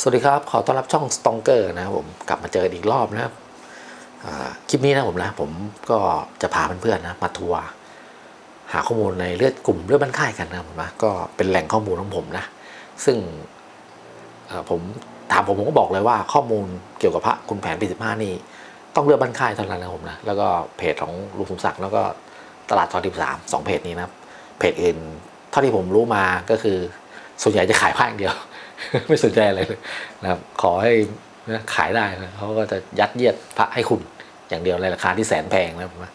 สวัสดีครับ ขอต้อนรับช่อง s t o n g e r นะครับผมกลับมาเจออีกรอบนะครับคลิปนี้นะผมนะ ผมก็จะพาเพื่อนๆนะมาทัวร์หาข้อมูลในเลือดกลุ่มเลือดบ้านค่ายกันนะผมนะก็เป็นแหล่งข้อมูลของผมนะ ซึ่งผมถามผมผมก็บอกเลยว่าข้อมูลเกี่ยวกับพระคุณแผนปีสิบห้านี่ต้องเลือดบ้านค่ายเท่านั้นนะผมนะแล้วก็เพจของลุงสมศักดิ์แล้วก็ตลาดซอยสิบสามสองเพจนี้นะเพจอื่นเท่าที่ผมรู้มาก็คือส่วนใหญ่จะขายผ้าอย่างเดียว ไม่สนใจอะไรเลยนะครับ ขอให้นะขายได้นะเขาก็จะยัดเยียดพระให้คุณอย่างเดียวในราคาที่แสนแพงนะผมว่า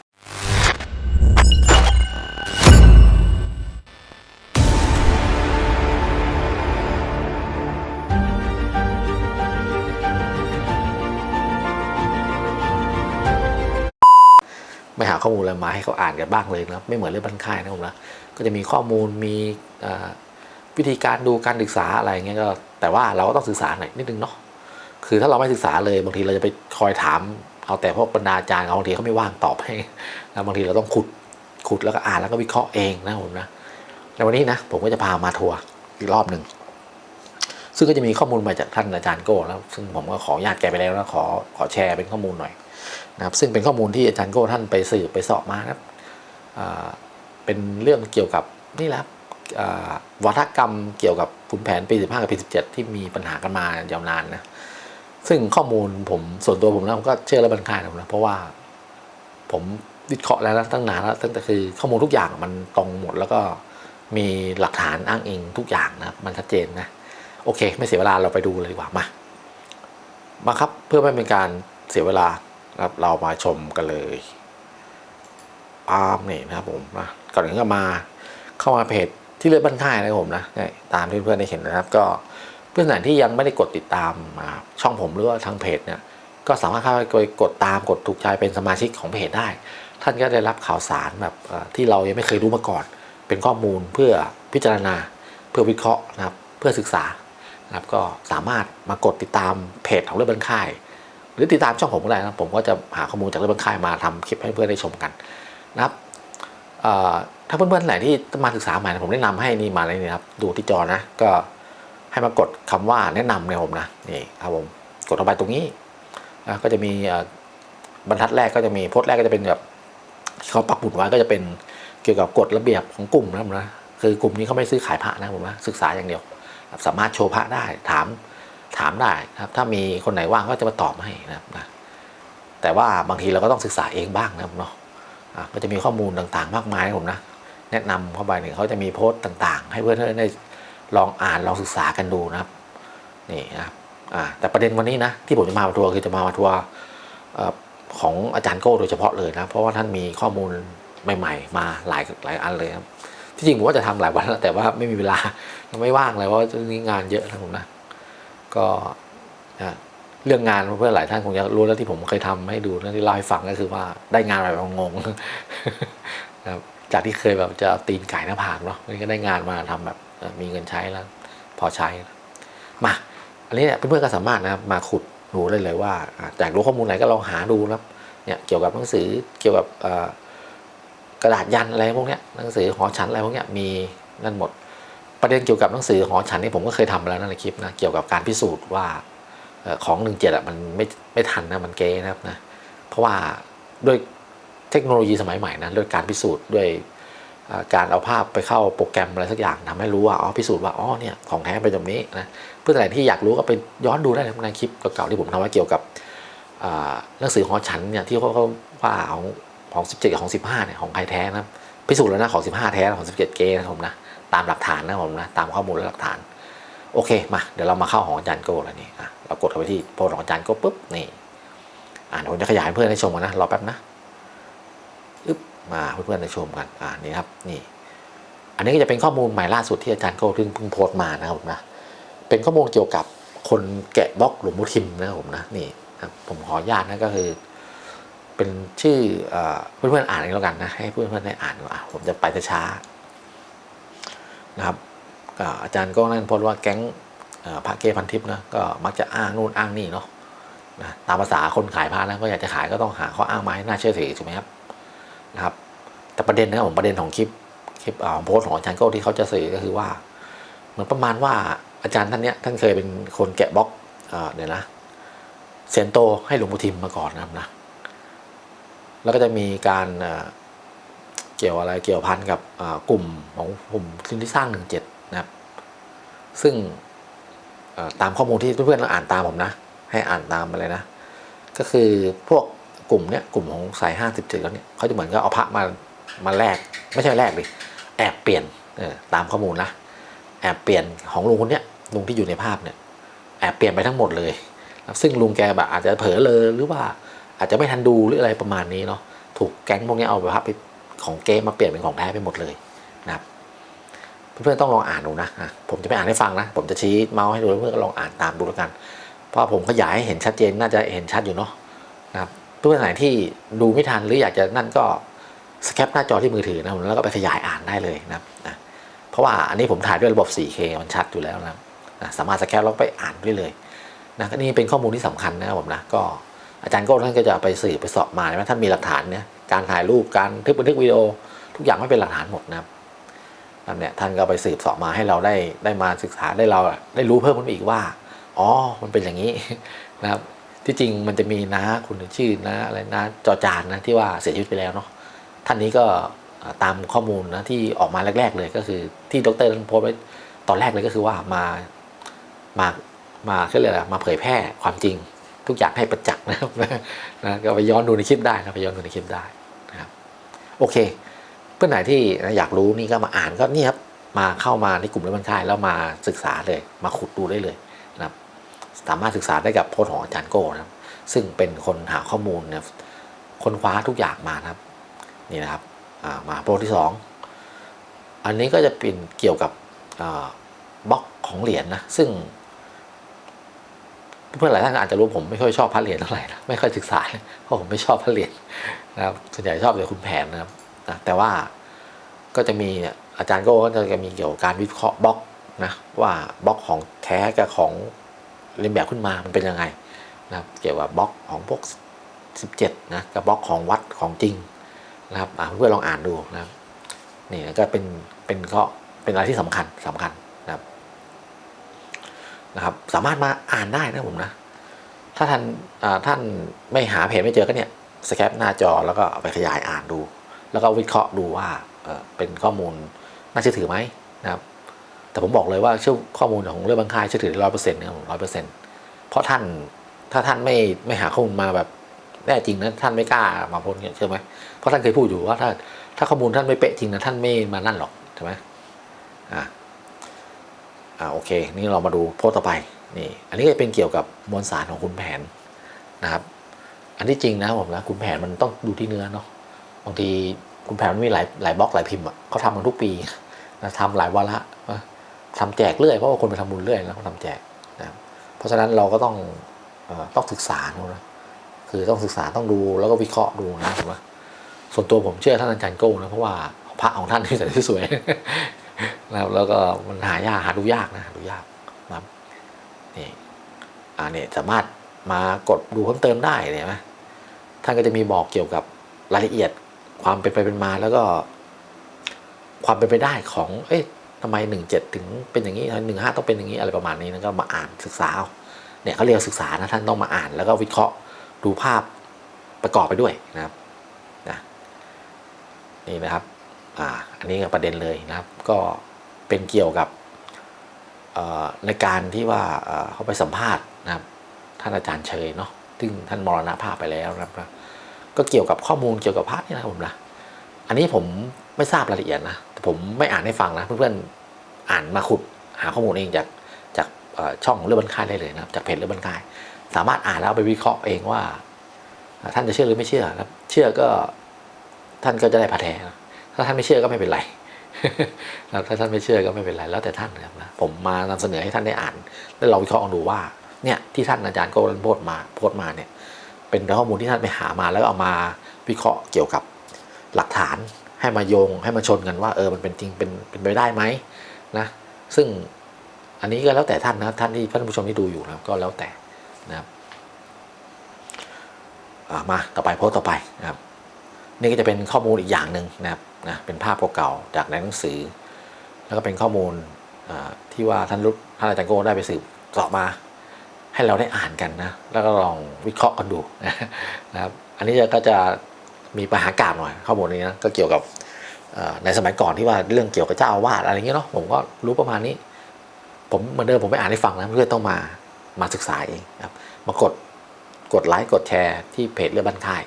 ไม่หาข้อมูลอะไรมาให้เขาอ่านกันบ้างเลยนะครับไม่เหมือนเรื่องบันค่ายนะผมนะก็จะมีข้อมูลมีอ่า วิธีการดูการศึกษาอะไรเงี้ยก็ แต่ว่าเราก็ต้องศึกษาหน่อยนิดนึงเนาะคือถ้าเราไม่ศึกษาเลยบางทีเราจะไปคอยถาม เอาแต่พวกบรรดาอาจารย์บางทีเขาไม่ว่างตอบให้นะบางทีเราต้องขุดขุดแล้วก็อ่านแล้วก็วิเคราะห์เองนะผมนะในวันนี้นะผมก็จะพามาทัวร์อีกรอบหนึ่งซึ่งก็จะมีข้อมูลมาจากท่านอาจารย์โก้แล้วซึ่งผมก็ขออนุญาตแกไปแล้วนะขอขอแชร์เป็นข้อมูลหน่อยนะครับ ซึ่งเป็นข้อมูลที่อาจารย์โก้ท่านไปสืบไปสอบมานะครับเป็นเรื่องเกี่ยวกับนี่แหละ วัฒกรรมเกี่ยวกับขุนแผนปี 15 กับปี 17 ที่มีปัญหากันมายาวนานนะ ซึ่งข้อมูลผมส่วนตัวผมนะผมก็เชื่อและบันคายนะ เพราะว่าผมวิเคราะห์แล้วนะตั้งนานแล้วตั้งแต่คือข้อมูลทุกอย่างมันตรงหมดแล้วก็มีหลักฐานอ้างอิงทุกอย่างนะมันชัดเจนนะ โอเค ไม่เสียเวลาเราไปดูเลยดีกว่ามามาครับเพื่อไม่เป็นการเสียเวลาครับเรามาชมกันเลยปาล์มนี่นะครับผมนะก่อนอื่นก็มาเข้ามาเพจ ที่เลือดบ้านค่ายนะครับผมนะตามที่เพื่อนๆได้เห็นนะครับ ก็เพื่อนไหนที่ยังไม่ได้กดติดตามช่องผมหรือว่าทางเพจเนี่ยก็สามารถเข้าไปกดตามกดถูกใจเป็นสมาชิกของเพจได้ ท่านก็ได้รับข่าวสารแบบที่เรายังไม่เคยรู้มาก่อน เป็นข้อมูลเพื่อพิจารณา เพื่อวิเคราะห์นะครับ เพื่อศึกษานะครับก็สามารถมากดติดตามเพจของเลือดบ้านค่าย หรือติดตามช่องผมก็ได้นะครับผมก็จะหาข้อมูลจากเลือดบ้านค่ายมาทำคลิปให้เพื่อนได้ชมกันนะครับ ถ้าเพื่อนๆไหนที่มาศึกษาใหม่ผมแนะนำให้นี่มาเลยนี่ครับ ดูที่จอนะก็ให้มากดคำว่าแนะนำเนี่ยผมนะนี่ครับผมกดเข้าไปตรงนี้นะก็จะมีบรรทัดแรกก็จะมีโพสต์แรกก็จะเป็นแบบเขาปักหมุดไว้ก็จะเป็นเกี่ยวกับกฎระเบียบของกลุ่มนะผมนะคือกลุ่มนี้เขาไม่ซื้อขายพระนะผมนะศึกษาอย่างเดียว สามารถโชว์พระได้ถามถามได้นะครับ ถ้ามีคนไหนว่างก็จะมาตอบให้นะครับนะแต่ว่าบางทีเราก็ต้องศึกษาเองบ้างนะครับเนาะ ก็จะมีข้อมูลต่างๆ มากมายผมนะแนะนำเข้าไปเนี่ยเขาจะมีโพสต์ต่างๆ ให้เพื่อนๆได้ลองอ่านลองศึกษากันดูนะครับนี่นะครับแต่ประเด็นวันนี้นะที่ผมจะมาทัวร์คือจะมาทัวร์ของอาจารย์โก้โดยเฉพาะเลยนะ เพราะว่าท่านมีข้อมูลใหม่ ๆ มาหลายหลายอันเลยครับที่จริงผมว่าจะทำหลายวันแล้วแต่ว่าไม่มีเวลาไม่ว่างเลยเพราะว่าช่วงนี้งานเยอะนะผมนะก็นะ เรื่องงานเพื่อนหลายท่านคงจะรู้แล้วที่ผมเคยทำให้ดูนะที่เล่าให้ฟังก็คือว่าได้งานแบบงงนะครับจากที่เคยแบบจะตีนไก่หน้าผากเนาะนนี้ก็ได้งานมาทำแบบมีเงินใช้แล้ว พอใช้ มาอันนี้เนี่ยเพื่อนๆก็สามารถนะครับมาขุดดูได้เลยว่าอะอยากรู้ข้อมูลไหนก็ลองหาดูนะครับเนี่ยเกี่ยวกับหนังสือเกี่ยวกับกระดาษยันอะไรพวกเนี้ยหนังสือหอฉันอะไรพวกเนี้ยมีนั่นหมด ประเด็นเกี่ยวกับหนังสือหอฉันนี่ผมก็เคยทำมาแล้วนะในคลิปนะเกี่ยวกับการพิสูจน์ว่า ของหนึ่งเจ็ดอะมันไม่ไม่ทันนะมันเก๊นะครับนะเพราะว่าด้วยเทคโนโลยีสมัยใหม่นะด้วยการพิสูจน์ด้วยการเอาภาพไปเข้าโปรแกรมอะไรสักอย่างทำให้รู้ว่าอ๋อพิสูจน์ว่าอ๋อเนี่ยของแท้เป็นแบบนี้นะเพื่อนอะไรที่อยากรู้ก็ไปย้อนดูได้ในคลิปเก่าๆที่ผมทำไว้เกี่ยวกับหนังสือหอฉันเนี่ยที่เขาเขาว่าของของสิบเจ็ดกับของสิบห้าเนี่ยของใครแท้นะพิสูจน์แล้วนะของสิบห้าแท้ของสิบเจ็ดเกนะผมนะตามหลักฐานนะผมนะตามข้อมูลและหลักฐาน โอเคมาเดี๋ยวเรามาเข้าของอาจารย์โก้แล้วนี่อะ เรากดเข้าไปที่โพสของอาจารย์ก้ปุ๊บนี่อ่าเดี๋ยวผมจะขยายเพื่อนได้ชมกันนะรอแป๊บนะอึ๊บมาเพื่อนๆได้ชมกันอ่านี่ครับนี่ อันนี้ก็จะเป็นข้อมูลใหม่ล่าสุดที่อาจารย์โก้เพิ่งโพสต์มานะครับผมนะเป็นข้อมูลเกี่ยวกับคนแกะบล็อกหลวงพ่ทิมนะครับผมนะนี่ครับผมขออนุญาตนะก็คือเป็นชื่อเอ่อเพื่อนๆอ่านเองแล้วกันนะให้เพื่อนๆได้อ่านก่อนอะผมจะไปช้านะครับอาจารย์ก็นั่นพสต์ว่าแก๊ง พระเกพันทิพย์นะก็มักจะอ้างนู่นอ้างนี่เนาะนะตามภาษาคนขายพระนะก็อยากจะขายก็ต้องหาข้ออ้างมาให้น่าเชื่อถือถูกไหมครับนะครับ แต่ประเด็นนะครับผมประเด็นของคลิปคลิปเอ่อโพสต์ของอาจารย์โก้ที่เขาจะสื่อก็คือว่า เหมือนประมาณว่าอาจารย์ท่านเนี้ยท่านเคยเป็นคนแกะบล็อกเดี๋ยวนะเซนโตให้หลวงปู่ทิมมาก่อนนะครับนะแล้วก็จะมีการเกี่ยวอะไรเกี่ยวพันกับกลุ่มของกลุ่มที่สร้างหนึ่งเจ็ดนะครับ ซึ่ง ตามข้อมูลที่เพื่อนๆเราอ่านตามผมนะ ให้อ่านตามไปเลยนะ ก็คือพวกกลุ่มเนี้ยกลุ่มของสายห้าสิบเจ็ดแล้วเนี่ยเขาจะเหมือนกับเอาพระมามาแลกไม่ใช่แลกดิแอบเปลี่ยนเออตามข้อมูลนะแอบเปลี่ยนของลุงคนเนี้ยลุงที่อยู่ในภาพเนี่ยแอบเปลี่ยนไปทั้งหมดเลย ซึ่งลุงแกแบบอาจจะเผลอเลยหรือว่าอาจจะไม่ทันดูหรืออะไรประมาณนี้เนาะถูกแก๊งพวกนี้เอาภาพไปของเกมมาเปลี่ยนเป็นของแท้ไปหมดเลยนะครับ เพื่อนๆต้องลองอ่านดูนะผมจะไม่อ่านให้ฟังนะ ผมจะชี้เมาส์ให้ดูเพื่อนก็ลองอ่านตามดูแล้วกัน เพราะผมขยายให้เห็นชัดเจนน่าจะเห็นชัดอยู่เนาะนะครับเพื่อนไหนที่ดูไม่ทันหรืออยากจะนั่นก็สแคปหน้าจอที่มือถือนะแล้วก็ไปขยายอ่านได้เลยนะครับเพราะว่าอันนี้ผมถ่ายด้วยระบบ 4K มันชัดอยู่แล้วนะนะสามารถสแคปแล้วไปอ่านได้เลยนะนี่เป็นข้อมูลที่สำคัญนะครับผมนะก็อาจารย์โก้ท่านก็จะไปสืบไปสอบมาว่าท่านมีหลักฐานเนี่ยการถ่ายรูปการทึกบันทึกวิดีโอ ทุกอย่างไม่เป็นหลักฐานหมดนะครับ นั่นเนี่ยท่านก็ไปสืบสอบมาให้เราได้ได้มาศึกษาได้เราได้รู้เพิ่มขึ้นอีกว่าอ๋อมันเป็นอย่างนี้นะครับ ที่จริงมันจะมีน้าคุณชื่อนะอะไรนะจอจานนะที่ว่าเสียชีวิตไปแล้วเนาะท่านนี้ก็ตามข้อมูลนะที่ออกมาแรก ๆ เลยก็คือที่ดรท่านโพสไว้ตอนแรกเลยก็คือว่ามามามาเขาเรียกอะไรมาเผยแพร่ความจริงทุกอย่างให้ประจักษ์นะครับนะก็ไปย้อนดูในคลิปได้นะไปย้อนดูในคลิปได้นะครับโอเค เพื่อนไหนที่อยากรู้นี่ก็มาอ่านก็นี่ครับมาเข้ามาในกลุ่มเรื่องค่ายแล้วมาศึกษาเลยมาขุดดูได้เลยนะครับสามารถศึกษาได้กับโพสต์ของอาจารย์โก้นะครับ ซึ่งเป็นคนหาข้อมูลนะครับค้นคว้าทุกอย่างมานะครับนี่นะครับมาโพสต์ที่สองอันนี้ก็จะเป็นเกี่ยวกับบล็อกของเหรียญนะซึ่ง เพื่อนหลายท่านอาจจะรู้ผมไม่ค่อยชอบพระเหรียญเท่าไหร่นะไม่ค่อยศึกษาเพราะผมไม่ชอบพระเหรียญนะครับส่วนใหญ่ชอบแต่คุณแผนนะครับ นะแต่ว่าก็จะมีอาจารย์โก้ก็จะมีเกี่ยวกับการวิเคราะห์บล็อกนะว่าบล็อกของแท้กับของเรียนแบบขึ้นมามันเป็นยังไงนะครับเกี่ยวกับบล็อกของพวก 17นะกับบล็อกของวัดของจริงนะครับเพื่อลองอ่านดูนะครับนี่ก็เป็นเป็นก็เป็นอะไรที่สำคัญสำคัญนะครับนะครับ สามารถมาอ่านได้นะผมนะถ้าท่านท่านไม่หาเพจไม่เจอก็เนี่ยสแคปหน้าจอแล้วก็ไปขยายอ่านดู แล้วก็วิเคราะห์ดูว่าเป็นข้อมูลน่าเชื่อถือไหมนะครับ แต่ผมบอกเลยว่าเชื่อข้อมูลของเรื่องบางค่ายเชื่อถือร้อยเปอร์เซ็นต์นะครับร้อยเปอร์เซ็นต์เพราะท่านถ้าท่านไม่ไม่หาข้อมูลมาแบบแน่จริงนะท่านไม่กล้ามาพ้นเนี่ยเชื่อไหมเพราะท่านเคยพูดอยู่ว่าถ้าถ้าข้อมูลท่านไม่เป๊ะจริงนะท่านไม่มานั่นหรอกใช่ไหมอ่าอ่าโอเค นี่เรามาดูโพสต์ต่อไปนี่อันนี้จะเป็นเกี่ยวกับมวลสารของคุณแผนนะครับ อันที่จริงนะผมนะคุณแผนมันต้องดูที่เนื้อเนาะ บางทีคุณแผนมันมีหลายหลายบล็อกหลายพิมพ์อะเขาทำกันทุกปีนะทำหลายวาระนะทำแจกเรื่อยเพราะว่าคนไปทำบุญเรื่อยแล้วเขาทำแจกนะเพราะฉะนั้นเราก็ต้องต้องศึกษานะคือต้องศึกษาต้องดูแล้วก็วิเคราะห์ดูนะผมว่าส่วนตัวผมเชื่อท่านอาจารย์โก้นะเพราะว่าพระของท่านที่ใส่ที่สวยนะครับแล้วก็มันหายากหาดูยากนะหาดูยากนะนี่อ่าเนี่ยสามารถมากดดูเพิ่มเติมได้เนี่ยเห็นไหมท่านก็จะมีบอกเกี่ยวกับรายละเอียด ความเป็นไปเป็นมาแล้วก็ ความเป็นไปได้ของ เอ๊ะทำไมหนึ่งเจ็ดถึงเป็นอย่างนี้หนึ่งห้าต้องเป็นอย่างนี้อะไรประมาณนี้นะก็มาอ่านศึกษาเอาเนี่ยเขาเรียกศึกษานะท่านต้องมาอ่าน แล้วก็วิเคราะห์ดูภาพประกอบไปด้วยนะครับนะนี่นะครับอ่าอันนี้ก็ประเด็นเลยนะครับ ก็เป็นเกี่ยวกับในการที่ว่าเอ่อเขาไปสัมภาษณ์นะครับ ท่านอาจารย์เชยเนาะซึ่งท่านมรณภาพไปแล้วนะครับ ก็เกี่ยวกับข้อมูลเกี่ยวกับพระนี่นะครับผมนะอันนี้ผมไม่ทราบรายละเอียดนะแต่ผมไม่อ่านให้ฟังนะ เพื่อนๆอ่านมาขุดหาข้อมูลเองจากจากช่องเรื่องบันค่ายได้เลยนะครับจากเพจเรื่องบันค่าย สามารถอ่านแล้วเอาไปวิเคราะห์เองว่า ท่านจะเชื่อหรือไม่เชื่อครับเชื่อก็ท่านก็จะได้พาแท้นถ้าท่านไม่เชื่อก็ไม่เป็นไรแล้วถ้าท่านไม่เชื่อก็ไม่เป็นไรแล้วแต่ท่านนะครับนะผมมานำเสนอให้ท่านได้อ่าน แล้วเราวิเคราะห์ดูว่าเนี่ยที่ท่านอาจารย์โกลันโพดมาโพดมาเนี่ย เป็นข้อมูลที่ท่านไปหามาแล้วเอามาวิเคราะห์เกี่ยวกับหลักฐานให้มาโยงให้มาชนกันว่าเออมันเป็นจริงเป็นเป็นไปได้ไหมนะซึ่งอันนี้ก็แล้วแต่ท่านนะท่านที่ท่านผู้ชมที่ดูอยู่นะก็แล้วแต่นะครับมาต่อไปโพสต์ต่อไปนะครับนี่ก็จะเป็นข้อมูลอีกอย่างหนึ่งนะครับนะเป็นภาพเก่าๆจากในหนังสือ แล้วก็เป็นข้อมูลที่ว่าท่านรุ่นท่านอาจารย์โก้ได้ไปสืบเสาะมา ให้เราได้อ่านกันนะ แล้วก็ลองวิเคราะห์กันดูนะครับ อันนี้ก็จะมีปัญหาการหน่อยข้อมูลนี้นะก็เกี่ยวกับในสมัยก่อนที่ว่าเรื่องเกี่ยวกับเจ้าอาวาสอะไรอย่างเงี้ยเนาะผมก็รู้ประมาณนี้ ผมเหมือนเดิมผมไปอ่านให้ฟังนะเพื่อนต้องมามาศึกษาเองนะครับมากดกดไลค์กดแชร์ที่เพจเรื่องบ้านค่าย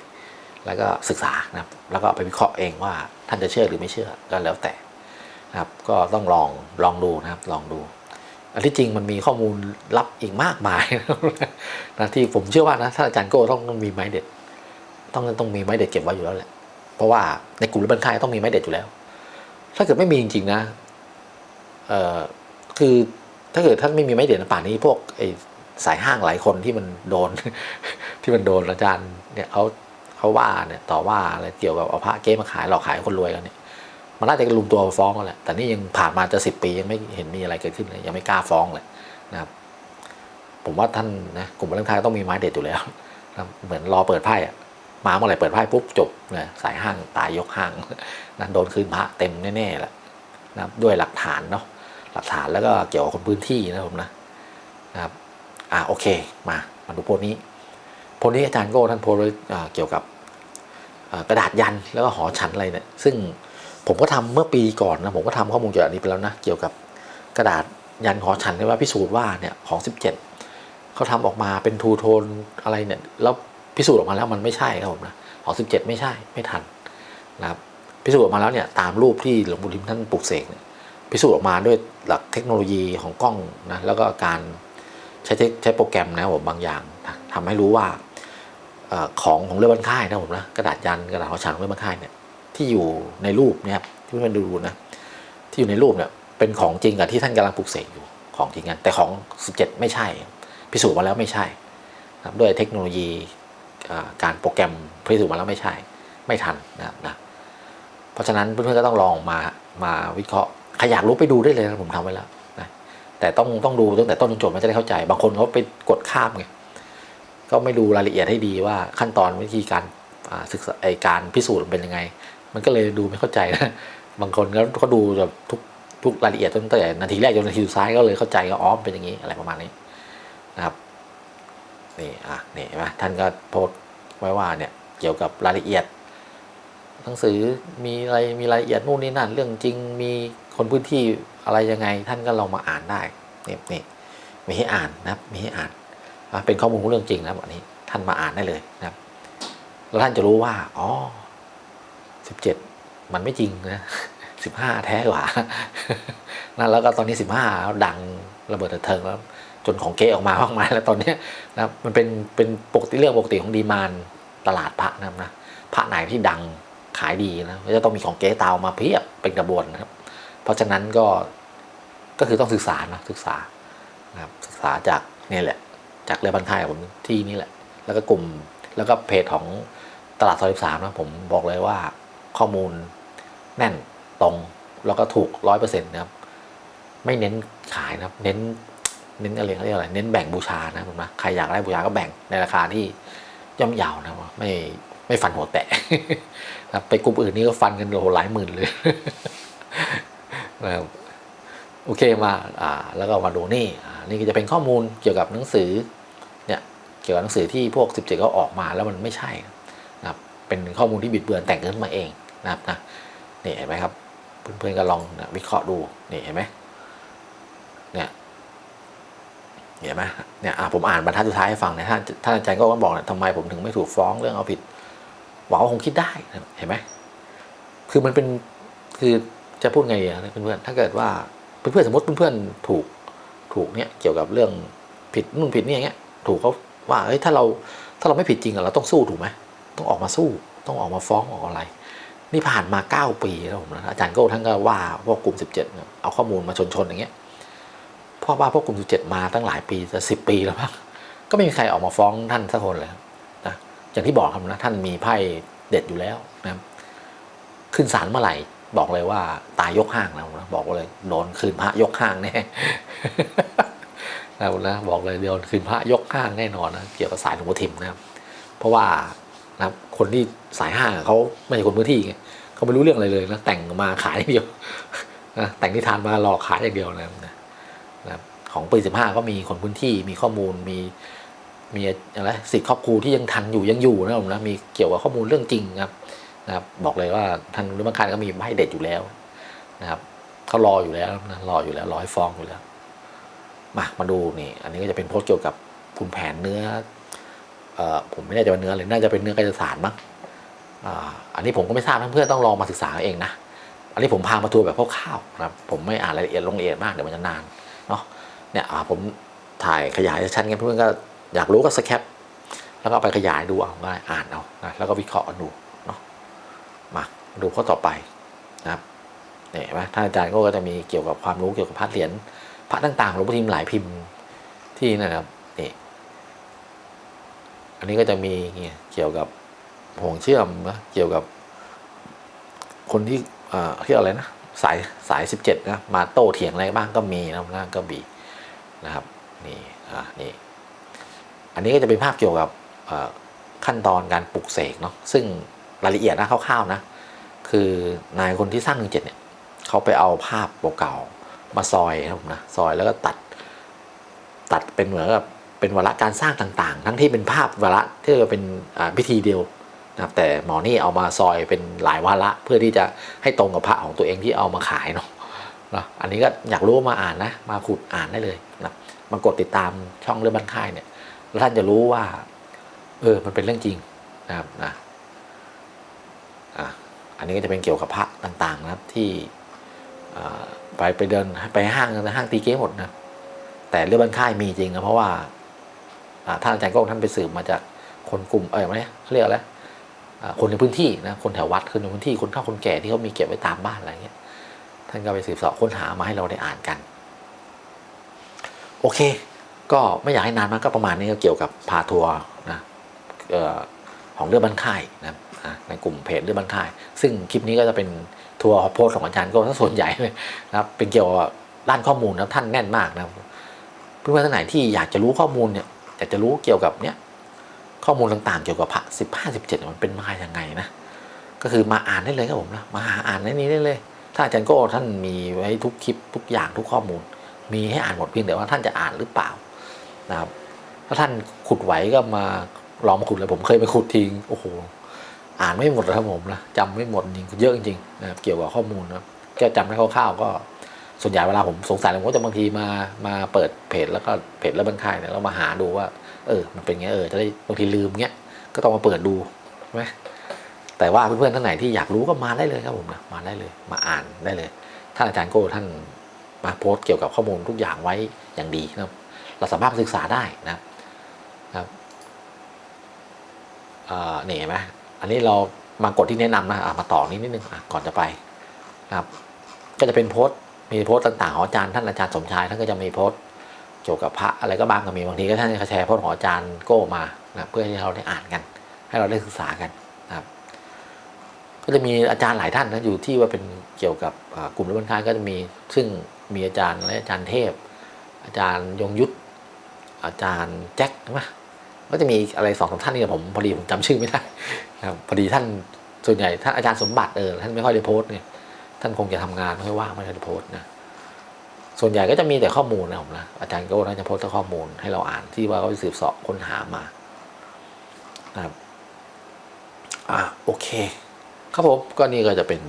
แล้วก็ศึกษานะครับแล้วก็ไปวิเคราะห์เองว่าท่านจะเชื่อหรือไม่เชื่อก็แล้วแต่นะครับก็ต้องลองลองดูนะครับลองดู อันที่จริงมันมีข้อมูลลับอีกมากมายนะที่ผมเชื่อว่านะถ้านอาจารย์โก้ต้องต้องมีไม้เด็ด ต้องต้องมีไม้เด็ดเก็บไว้อยู่แล้วแหละเพราะว่าในกลุ่มรัฐบันค่ายต้องมีไม้เด็ดอยู่แล้ว ถ้าเกิดไม่มีจริงๆนะเอ่อคือถ้าเกิดท่านไม่มีไม้เด็ดนป่านนี้พวกไอ้สายห้างหลายคนที่มันโดน ที่มันโดนอาจารย์เนี่ยเขาเขาว่าเนี่ยต่อว่าอะไรเกี่ยวกับเอาพระเก๊มาขายหลอกขายคนรวยกันเนี่ย มันน่าจะลุมตัวฟ้องกันแหละแต่นี่ยังผ่านมาจะสิบปียังไม่เห็นมีอะไรเกิดขึ้นเลยยังไม่กล้าฟ้องเลยนะครับ ผมว่าท่านนะกลุ่มรัฐค่ายต้องมีไม้เด็ดอยู่แล้วนะเหมือนรอเปิดไพ่อะมาเมื่อไหร่เปิดไพ่ปุ๊บจบเลยสายห้างตายยกห้างนั่นโดนคืนพระเต็มแน่ๆแหละนะด้วยหลักฐานเนาะหลักฐานแล้วก็เกี่ยวกับคนพื้นที่นะผมนะนะครับอ่าโอเคมามาดูโพสนี้โพสนี้อาจารย์โก้ท่านโพสเกี่ยวกับกระดาษยันแล้วก็หอฉันอะไรเนี่ยซึ่ง ผมก็ทำเมื่อปีก่อนนะผมก็ทำข้อมูลเกี่ยวกับอันนี้ไปแล้วนะเกี่ยวกับกระดาษยันหอฉันที่ว่าพิสูจน์ว่าเนี่ยของ 17เขาทำออกมาเป็นทูโทนอะไรเนี่ยแล้วพิสูจน์ออกมาแล้วมันไม่ใช่ครับผมนะของ 17 ไม่ใช่ไม่ทันนะครับพิสูจน์ออกมาแล้วเนี่ยตามรูปที่หลวงปู่ทิมท่านปลูกเสกเนี่ยพิสูจน์ออกมาด้วยหลักเทคโนโลยีของกล้องนะแล้วก็การใช้ใช้โปรแกรมนะผมบางอย่างนะทำให้รู้ว่าของของเรือบันค่ายนะผมนะกระดาษยันกระดาษหัวฉางเรือบันค่ายเนี่ย ที่อยู่ในรูปเนี่ยครับที่เพื่อนดูนะที่อยู่ในรูปเนี่ยเป็นของจริงกับที่ท่านกำลังปลูกเสกอยู่ของจริงกันแต่ของ 17 ไม่ใช่ พิสูจน์มาแล้วไม่ใช่ครับด้วยเทคโนโลยีการโปรแกรมพิสูจน์มาแล้วไม่ใช่ ไม่ทันนะครับนะเพราะฉะนั้นเพื่อนๆก็ต้องลองมามาวิเคราะห์ใครอยากรู้ไปดูได้เลยนะผมทำไว้แล้วนะแต่ต้องต้องดูตั้งแต่ต้นจนจบมันจะได้เข้าใจ บางคนเขาไปกดข้ามไงก็ไม่ดูรายละเอียดให้ดีว่าขั้นตอนวิธีการศึกษาการพิสูจน์เป็นยังไง มันก็เลยดูไม่เข้าใจนะบางคนก็ก็ดูแบบทุกทุกรายละเอียดตั้งแต่นาทีแรกจนนาทีสุดท้ายก็เลยเข้าใจว่าอ๋อเป็นอย่างนี้อะไรประมาณนี้นะครับนี่อะนี่เห็นไหมท่านก็โพสไว้ว่าเนี่ยเกี่ยวกับรายละเอียดหนังสือมีอะไรมีรายละเอียดนู่นนี่นั่น เรื่องจริงมีคนพื้นที่อะไรยังไง ท่านก็ลองมาอ่านได้นี่นี่มีให้อ่านนะครับมีให้อ่านเป็นข้อมูลเรื่องจริงนะครับอันนี้ท่านมาอ่านได้เลยนะครับแล้วท่านจะรู้ว่าอ๋อ สิบเจ็ดมันไม่จริงนะสิบห้าแท้กว่านั่นแล้วก็ตอนนี้สิบห้าดังระเบิดระเทิงแล้วจนของเก๊ออกมามากมายแล้วตอนนี้นะมันเป็นเป็นปกติเรื่องปกติของดีมานตลาดพระนะครับนะพระไหนที่ดังขายดีนะก็จะต้องมีของเก๊ตาวมาเพียบเป็นกระบวนนะครับ เพราะฉะนั้นก็ก็คือต้องศึกษานะศึกษานะครับศึกษาจากเนี่ยแหละ จากเรือบันทายผมที่นี่แหละ แล้วก็กลุ่มแล้วก็เพจของตลาดซอยสามนะผมบอกเลยว่า ข้อมูลแน่นตรงแล้วก็ถูกร้อยเปอร์เซ็นต์นะครับ ไม่เน้นขายนะครับ เน้นเน้นอะไรเขาเรียกอะไร เน้นแบ่งบูชานะผมนะใครอยากได้บูชาก็แบ่งในราคาที่ย่อมเยาวนะครับไม่ไม่ฟันหัวแตะนะครับไปกลุ่มอื่นนี่ก็ฟันกันโหหลายหมื่นเลยนะครับโอเคมาอ่าแล้วก็มาดูนี่อ่านี่ก็จะเป็นข้อมูลเกี่ยวกับหนังสือเนี่ยเกี่ยวกับหนังสือที่พวก 17 ก็ออกมาแล้วมันไม่ใช่นะครับเป็นข้อมูลที่บิดเบือนแต่งขึ้นมาเอง นะครับนะนี่เห็นไหมครับเพื่อนๆก็ลองนะวิเคราะห์ดูนี่เห็นไหมเนี่ยเห็นไหมเนี่ยผมอ่านบรรทัดสุดท้ายให้ฟังนะท่านท่านอาจารย์ก็บอกนะทำไมผมถึงไม่ถูกฟ้องเรื่องเอาผิดหวังว่าคงคิดได้นะเห็นไหมคือมันเป็นคือจะพูดไงอะเพื่อนๆถ้าเกิดว่าเพื่อนๆสมมติเพื่อนๆถูกถูกเนี่ยเกี่ยวกับเรื่องผิดนู่นผิดนี่อย่างเงี้ยถูกเขาว่าเฮ้ยถ้าเราถ้าเราไม่ผิดจริงเราต้องสู้ถูกไหมต้องออกมาสู้ต้องออกมาฟ้องออกอะไร นี่ผ่านมาเก้าปีแล้วผมนะอาจารย์โก้ท่านก็ว่าพวกกลุ่มสิบเจ็ดเอาข้อมูลมาชนๆอย่างเงี้ยเพราะว่าพวกกลุ่มสิบเจ็ดมาตั้งหลายปีจะสิบปีแล้วมั้งก็ไม่มีใครออกมาฟ้องท่านสักคนเลยนะอย่างที่บอกครับนะท่านมีไพ่เด็ดอยู่แล้วนะขึ้นศาลเมื่อไหร่บอกเลยว่าตายยกห้างแล้วนะบอกเลยโดนคืนพระยกห้างแน่แล้วนะบอกเลยโดนคืนพระยกห้างแน่นอนนะเกี่ยวกับสายหลวงพ่อทิมนะครับเพราะว่า นะครับ คนที่สายห้างเขาไม่ใช่คนพื้นที่ไงเขาไม่รู้เรื่องอะไรเลยนะแต่งมาขายอย่างเดียวนะแต่งนิทานมาหลอกขายอย่างเดียวนะครับนะครับของปีสิบห้าก็มีคนพื้นที่มีข้อมูลมีมีอะไรสิทธิครอบครูที่ยังทันอยู่ยังอยู่นะผมนะมีเกี่ยวกับข้อมูลเรื่องจริงครับนะครับ บอกเลยว่าท่านรุ่นบังคันก็มีใบเด็ดอยู่แล้วนะครับเขารออยู่แล้วนะรออยู่แล้วรอให้ฟ้องอยู่แล้วมามาดูนี่ อันนี้ก็จะเป็นโพสต์เกี่ยวกับคุณแผนเนื้อ ผมไม่แน่ใจว่าเนื้ออะไรน่าจะเป็นเนื้อกายสารมั้งอันนี้ผมก็ไม่ทราบเพื่อนต้องลองมาศึกษาเองนะ อันนี้ผมพามาทัวร์แบบคร่าวๆนะครับผมไม่อ่านรายละเอียดลงละเอียดมากเดี๋ยวมันจะนานเนาะเนี่ยผมถ่ายขยายชั้นกันเพื่อนก็อยากรู้ก็สแคปแล้วก็ไปขยายดูเอาง่ายอ่านเอานะแล้วก็วิเคราะห์กันดูเนาะมาดูข้อต่อไปนะครับเนี่ยเห็นไหมท่านอาจารย์ก็จะมีเกี่ยวกับความรู้เกี่ยวกับพระเหรียญพระต่างๆหลวงพ่อทิมหลายพิมพ์ที่นนนะครับนี่ อันนี้ก็จะมีเกี่ยวกับห่วงเชื่อมนะเกี่ยวกับคนที่เอ่อที่อะไรนะสายสายสิบเจ็ดนะมาโต้เถียงอะไรบ้างก็มีนะนะก็มีนะครับนี่อ่านี่อันนี้ก็จะเป็นภาพเกี่ยวกับขั้นตอนการปลุกเสกเนาะซึ่งรายละเอียดนะคร่าวๆนะคือนายคนที่สร้างหนึ่งเจ็ดเนี่ยเขาไปเอาภาพเก่าๆมาซอยนะผมนะซอยแล้วก็ตัด ตัดเป็นเหมือนกับ เป็นวาระการสร้างต่างๆ ทั้งที่เป็นภาพวาระที่จะเป็นพิธีเดียวนะครับแต่หมอนี่เอามาซอยเป็นหลายวาระเพื่อที่จะให้ตรงกับพระของตัวเองที่เอามาขายเนาะนะอันนี้ก็อยากรู้มาอ่านนะ มาขุดอ่านได้เลยนะมากดติดตามช่องเรื่องบ้านค่ายเนี่ยท่านจะรู้ว่า เออ มันเป็นเรื่องจริงนะครับนะอะอันนี้ก็จะเป็นเกี่ยวกับพระต่างๆ นะครับที่ไปไปเดินไปห้างห้างตีเก้หมดนะแต่เรื่องบ้านค่ายมีจริงนะเพราะว่า ท่านอาจารย์ก็ท่านไปสืบมาจากคนกลุ่มเออไม่เขาเรียกอะไรคนในพื้นที่นะคนแถววัดคนในพื้นที่คนเฒ่าคนแก่ที่เขามีเก็บไว้ตามบ้านอะไรเงี้ยท่านก็ไปสืบเสอบค้นหามาให้เราได้อ่านกัน โอเค ก็ไม่อยากให้นานมากก็ประมาณนี้ก็เกี่ยวกับพาทัวร์นะออของเรื่องบ้านค่ายนะในกลุ่มเพจเรื่องบ้านค่าย ซึ่งคลิปนี้ก็จะเป็นทัวร์โพสของอาจารย์ก็ส่วนใหญ่เลยนะครับเป็นเกี่ยวกับด้านข้อมูลนะท่านแน่นมากนะเพื่อนๆท่านไหนที่อยากจะรู้ข้อมูลเนี่ย อยากจะรู้เกี่ยวกับเนี้ยข้อมูลต่างๆ เกี่ยวกับพระสิบห้าสิบเจ็ดมันเป็นมาอย่างไงนะก็คือมาอ่านได้เลยครับผมนะมาหาอ่านในนี้ได้เลย ถ้าอาจารย์โก้ท่านมีไว้ทุกคลิปทุกอย่างทุกข้อมูล มีให้อ่านหมดเพียงแต่ว่าท่านจะอ่านหรือเปล่านะครับถ้าท่านขุดไหวก็มาลองมาขุดเลยผมเคยไปขุดทิ้งโอ้โหอ่านไม่หมดเลยครับผมนะจำไม่หมดจริงเยอะจริงๆนะครับเกี่ยวกับข้อมูลนะแค่จำได้คร่าวๆก็ ส่วนใหญ่เวลาผมสงสัยผมก็จะบางทีมามาเปิดเพจแล้วก็เพจแล้วบันคายเนี่ยแล้วมาหาดูว่า เออ มันเป็นไงเออจะได้บางทีลืมเงี้ยก็ต้องมาเปิดดูใช่ไหมแต่ว่าเพื่อนๆท่านไหนที่อยากรู้ก็มาได้เลยครับผมนะมาได้เลยมาอ่านได้เลยท่านอาจารย์โก้ท่านมาโพสต์เกี่ยวกับข้อมูลทุกอย่างไว้อย่างดีนะครับเราสามารถศึกษาได้นะครับเออนี่เห็นไหมอันนี้เรามากดที่แนะนำนะะมาต่อนิดนิดนึงก่อนจะไปนะครับ ก็จะเป็นโพสต์ มีโพสต์ต่างๆของอาจารย์ท่านอาจารย์สมชายท่านก็จะมีโพสต์เกี่ยวกับพระอะไรก็บ้างก็มีบางทีก็ท่านจะแชร์โพสต์ของอาจารย์โก้มานะเพื่อให้เราได้อ่านกัน ให้เราได้ศึกษากันนะครับ ก็จะมีอาจารย์หลายท่านนะอยู่ที่ว่าเป็นเกี่ยวกับกลุ่มรัฐบาลค้านก็จะมีซึ่งมีอาจารย์และอาจารย์เทพ อาจารย์ยงยุทธอาจารย์แจ็คใช่ไหมก็จะมีอะไรสองสามท่านนี่ผมพอดีผมจำชื่อไม่ได้นะครับพอดีท่านส่วนใหญ่ท่านอาจารย์สมบัติเออท่านไม่ค่อยได้โพสต์เนี่ย ท่านคงจะทำงานไม่ค่อยว่างไม่ค่อยโพสนะส่วนใหญ่ก็จะมีแต่ข้อมูลนะผมนะอาจารย์ก็น่าจะโพสต์ข้อมูลให้เราอ่านที่ว่าเขาสืบเสอบค้นหามานะครับอ่าโอเค ครับผมก็นี่ก็จะเป็น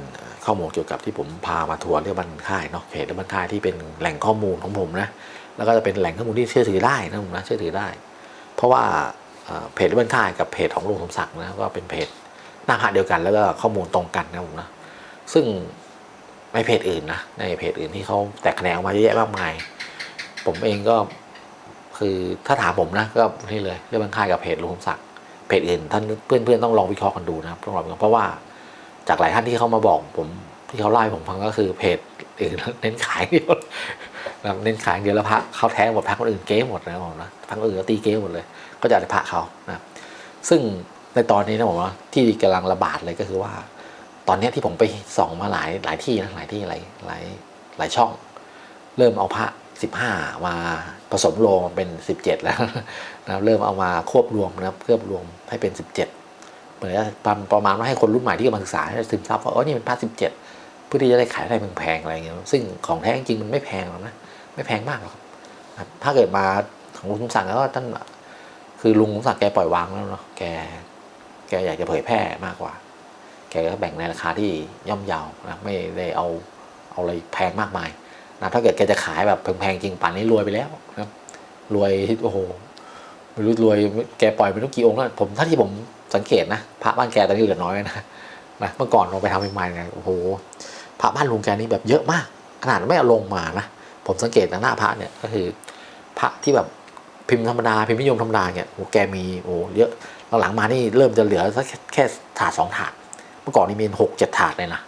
ข้อมูลเกี่ยวกับที่ผมพามาทัวร์เรื่องบันค่ายเนาะเพจเรื่องบันค่ายที่เป็นแหล่งข้อมูลของผมนะแล้วก็จะเป็นแหล่งข้อมูลที่เชื่อถือได้นะผมนะเชื่อถือได้ เพราะว่าเพจเรื่องบันค่ายกับเพจของลุงสมศักดิ์นะก็เป็นเพจหน้าพระเดียวกันแล้วก็ข้อมูลตรงกันนะผมนะซึ่ง ในเพจอื่นนะในเพจอื่นที่เขาแตกแขนงออกมาเยอะแยะมากมาย ผมเองก็คือถ้าถามผมนะก็นี่เลยเรื่องบังค่ายกับเพจลุงศักดิ์เพจอื่นท่านเพื่อนๆต้องลองวิเคราะห์กันดูนะครับต้องลองวิเราเพราะว่าจากหลายท่านที่เขามาบอกผมที่เขาไล่ผมฟังก็คือเพจอื่นเน้นขายเดียวนะเน้นขายเดียวแล้วพระเขาแท้หมดพระคนอื่นเก๊หมดนะผมนะพระคนอื่นก็ตีเก๊หมดเลย ก็จะได้พระเขานะซึ่งในตอนนี้นะผมว่าที่กำลังระบาดเลยก็คือว่า ตอนนี้ที่ผมไปส่องมาหลายหลายที่นะหลายที่หลายหลายหลายช่อง เริ่มเอาพระสิบห้ามาผสมโลงเป็นสิบเจ็ดแล้วนะครับเริ่มเอามาควบรวมนะครับควบรวมให้เป็นสิบเจ็ดเหมือนจะประมาณว่าให้คนรุ่นใหม่ที่กำลังศึกษาให้ซึมซับว่าอ๋อนี่เป็นพระสิบเจ็ดเพื่อที่จะได้ขายได้แพงๆอะไรอย่างเงี้ยซึ่งของแท้จริงมันไม่แพงหรอกนะไม่แพงมากหรอกครับถ้าเกิดมาของลุงสมศักดิ์แล้วก็ท่านคือลุงสมศักดิ์แกปล่อยวางแล้วเนาะแกแกอยากจะเผยแพร่มากกว่า แกก็แบ่งในราคาที่ย่อมเยาวนะไม่ได้เอาเอาอะไรแพงมากมายนะถ้าเกิดแกจะขายแบบแพงๆจริงป่านนี้รวยไปแล้วนะรวยโอ้โหไม่รู้รวยแกปล่อยไปต้งกี่องค์แล้วผมถ้าที่ผมสังเกตนะพระบ้านแกตอนนี้เหลือน้อยนะนะเมื่อก่อนเราไปทำใหม่ๆเนี่ยโอ้โหพระบ้านลุงแกนี่แบบเยอะมาก ขนาดไม่เอาลงมานะผมสังเกตนะหน้าพระเนี่ยก็คือพระที่แบบพิมพ์ธรรมดาพิมพ์นิยมธรรมดาเนี่ยโอ้แกมีโอ้เยอะหลังๆมานี่เริ่มจะเหลือสักแค่แค่ถาดสองถาด เมื่อก่อนนี่มีหกเจ็ดถาดเลยนะ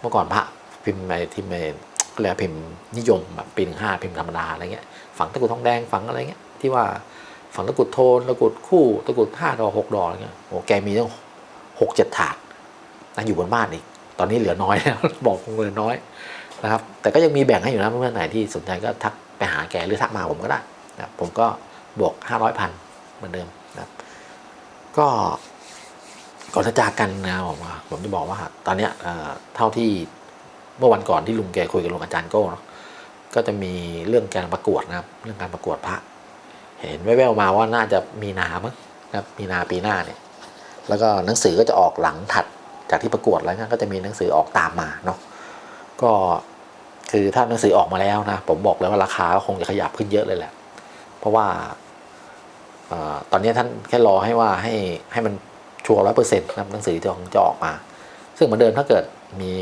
เมื่อก่อนพระพิมพ์ในที่เมนเรียกว่าพิมพ์นิยมแบบปีหนึ่งห้าพิมพ์ธรรมดาอะไรเงี้ยฝังตะกรุดทองแดงฝังอะไรเงี้ยที่ว่าฝังตะกรุดโทนตะกรุดคู่ตะกรุดห้าดอกหกดอกอะไรเงี้ยโอ้แกมีตั้งหกเจ็ดถาดนะอยู่บนบ้านอีก ตอนนี้เหลือน้อยแล้วบอกคงเหลือน้อยนะครับแต่ก็ยังมีแบ่งให้อยู่นะเพื่อนๆไหนที่สนใจก็ทักไปหาแกหรือทักมาผมก็ได้นะผมก็บวกห้าร้อยพันเหมือนเดิมนะครับก็ ก่อนจะจากกันนะผมว่าผมจะบอกว่า ตอนเนี้ยเท่าที่เมื่อวันก่อนที่ลุงแกคุยกับลุงอาจารย์โก้เนาะก็จะมีเรื่องการประกวดนะครับ เรื่องการประกวดพระ เห็นแว่วๆมาว่าน่าจะมีนามั้งนะครับ มีนาปีหน้าเนี่ย แล้วก็หนังสือก็จะออกหลังถัดจากที่ประกวดแล้วก็จะมีหนังสือออกตามมาเนาะก็คือถ้าหนังสือออกมาแล้วนะ ผมบอกเลยว่าราคาก็คงจะขยับขึ้นเยอะเลยแหละ เพราะว่าตอนนี้ท่านแค่รอให้ว่าให้ให้มัน ชัวร์ร้อยเปอร์เซ็นต์นะครับหนังสือจะจะออกมา ซึ่งเหมือนเดิมถ้าเกิดมี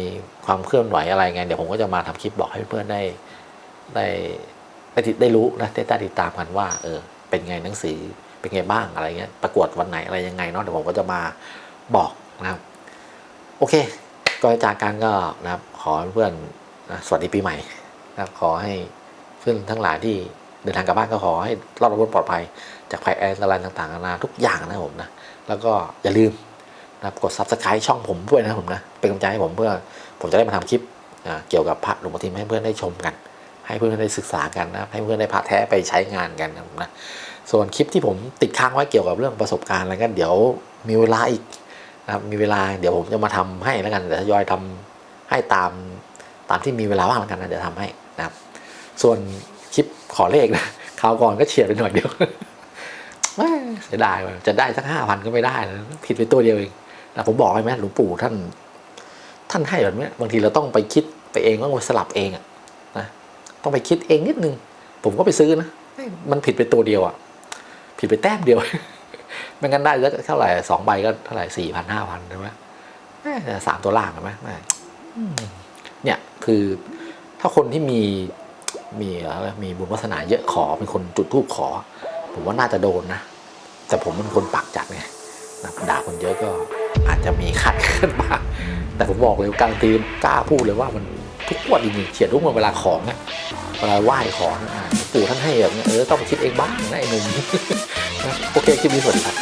ความเคลื่อนไหวอะไรไงเดี๋ยวผมก็จะมาทำคลิปบอกให้เพื่อนได้ได้ได้ได้รู้นะได้ติดตามกันว่าเออเป็นไงหนังสือเป็นไงบ้างอะไรเงี้ยประกวดวันไหนอะไรยังไงเนาะเดี๋ยวผมก็จะมาบอกนะครับ โอเคก่อนจากกันก็นะครับขอเพื่อนนะสวัสดีปีใหม่นะครับขอให้เพื่อนทั้งหลายที่เดินทางกลับบ้านก็ขอให้รอดพ้นปลอดภัยจากภัยอันตรายต่างๆนานาทุกอย่างนะครับผมนะ แล้วก็อย่าลืมนะครับกด subscribe ช่องผมด้วยนะผมนะ เป็นกำลังใจให้ผมเพื่อผมจะได้มาทำคลิปอ่าเกี่ยวกับพระหลวงพ่อทิมให้เพื่อนได้ชมกัน ให้เพื่อนได้ศึกษากันนะให้เพื่อนได้พาแท้ไปใช้งานกันนะนะส่วนคลิปที่ผมติดค้างไว้เกี่ยวกับเรื่องประสบการณ์อะไรกันเดี๋ยวมีเวลาอีกนะครับมีเวลาเดี๋ยวผมจะมาทำให้แล้วกันเดี๋ยวทยอยทำให้ตามตามที่มีเวลาว่างแล้วกันนะเดี๋ยวทำให้นะครับส่วนคลิปขอเลขนะคราวก่อนก็เฉียดไปหน่อยเดียว เสียดายว่ะจะได้สักห้าพันก็ไม่ได้นะผิดไปตัวเดียวเองนะผมบอกให้ไหมหลวงปู่ท่าน ท่านให้แบบนี้บางทีเราต้องไปคิดไปเองต้องไปสลับเองอะนะต้องไปคิดเองนิดนึง ผมก็ไปซื้อนะมันผิดไปตัวเดียวอะผิดไปแต้มเดียวไม่งั้นได้สักเท่าไหร่สองใบก็เท่าไหร่สี่พันห้าพันใช่ไหมสามตัวล่างเห็นไหมเนี่ยคือถ้าคนที่มีมีอะไรมีบุญวาสนาเยอะขอเป็นคนจุดทูปขอ ผมว่าน่าจะโดนนะ แต่ผมเป็นคนปากจัดไงนะด่าคนเยอะก็อาจจะมีขัดขึ้นมาแต่ผมบอกเลยการันตีกล้าพูดเลยว่ามันทุกวันจริงๆเฉียดทุกวันเวลาของเนี่ยเวลาไหว้ของปู่ท่านให้แบบเนี้ยเออต้องคิดเองบ้างนะไอ้หนุ่มโอเคคลิปนี้สวัสดีครับ